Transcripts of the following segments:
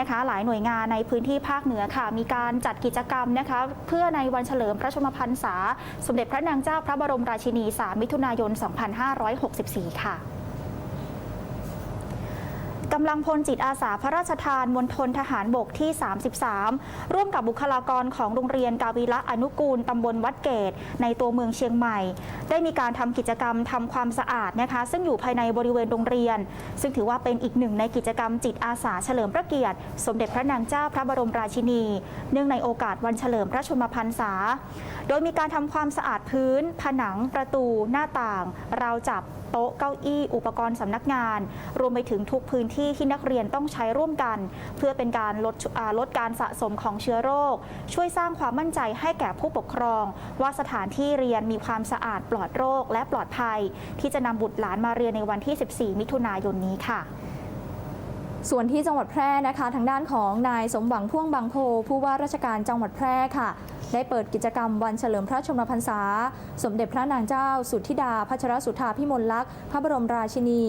นะคะ หลายหน่วยงานในพื้นที่ภาคเหนือค่ะ มีการจัดกิจกรรมนะคะ เพื่อในวันเฉลิมพระชนมพรรษา สมเด็จพระนางเจ้าพระบรมราชินี 3 มิถุนายน 2564 ค่ะำลังพลจิตอาสาพระราชทานมณฑลทหารบกที่ 33 ร่วมกับบุคลากรของโรงเรียนกาวิละอนุกูลตำบลวัดเกต ในตัวเมืองเชียงใหม่ ได้มีการทำกิจกรรมทำความสะอาดนะคะ ซึ่งอยู่ภายในบริเวณโรงเรียน ซึ่งถือว่าเป็นอีกหนึ่งในกิจกรรมจิตอาสาเฉลิมพระเกียรติ สมเด็จพระนางเจ้าพระบรมราชินี เนื่องในโอกาสวันเฉลิมพระชนมพรรษา โดยมีการทำความสะอาดพื้น ผนัง ประตู หน้าต่าง ราวจับ โต๊ะ เก้าอี้ อุปกรณ์สำนักงาน รวมไปถึงทุกพื้นที่ที่นักเรียนต้องใช้ร่วมกัน เพื่อเป็นการลดลดการสะสมของเชื้อโรค ช่วยสร้างความมั่นใจให้แก่ผู้ปกครอง ว่าสถานที่เรียนมีความสะอาดปลอดโรค และปลอดภัย ที่จะนำบุตรหลานมาเรียนในวันที่ 14 มิถุนายนนี้ค่ะส่วนที่จังหวัดแพร่นะคะ ทางด้านของนายสมหวังพ่วงบางโพ ผู้ว่าราชการจังหวัดแพร่ค่ะ ได้เปิดกิจกรรมวันเฉลิมพระชนมพรรษา สมเด็จพระนางเจ้า สุทธิดา พัชรสุธาพิมลลักษณ์พระบรมราชินี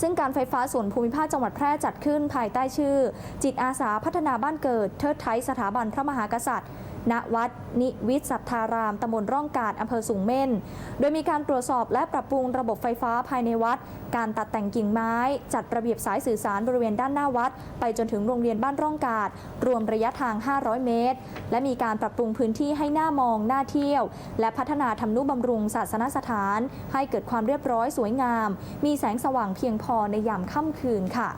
ซึ่งการไฟฟ้าส่วนภูมิภาคจังหวัดแพร่จัดขึ้นภายใต้ชื่อ จิตอาสาพัฒนาบ้านเกิด เทิดไทยสถาบันพระมหากษัตริย์ ณวัดนิวิทย์สัทธารามตำบลร่องกาดอำเภอสูงเม่น โดยมีการตรวจสอบและปรับปรุงระบบไฟฟ้าภายในวัด การตัดแต่งกิ่งไม้ จัดระเบียบสายสื่อสารบริเวณด้านหน้าวัด ไปจนถึงโรงเรียนบ้านร่องกาดรวมระยะทาง 500 เมตร และมีการปรับปรุงพื้นที่ให้หน้ามองหน่าเที่ยว และพัฒนาทำนุบำรุงศาสนสถาน ให้เกิดความเรียบร้อยสวยงาม มีแสงสว่างเพียงพอในยามค่ำคืนค่ะ